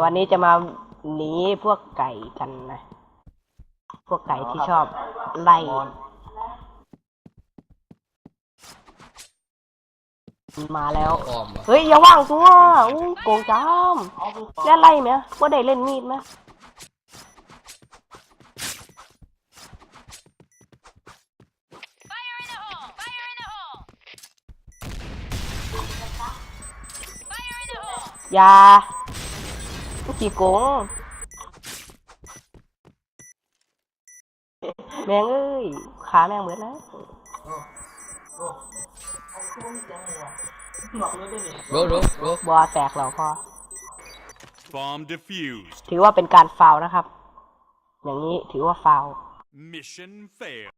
วันนี้จะมาหนีพวกไก่กันนะ พวกไก่ที่ชอบไล่มาแล้วออมเหรอเฮ้ย อย่าว่างตัวอู้โกงจามแล้วไล่ไหมว่าได้เล่นมีดไหมอย่า ขี้โกงแมงเอ้ย ขาแมงเหมือนแล้วโรโรโรบอแตกแล้วพอ Bomb defused. ถือว่าเป็นการฟาวล์นะครับ อย่างนี้ถือว่าฟาวล์ Mission failed.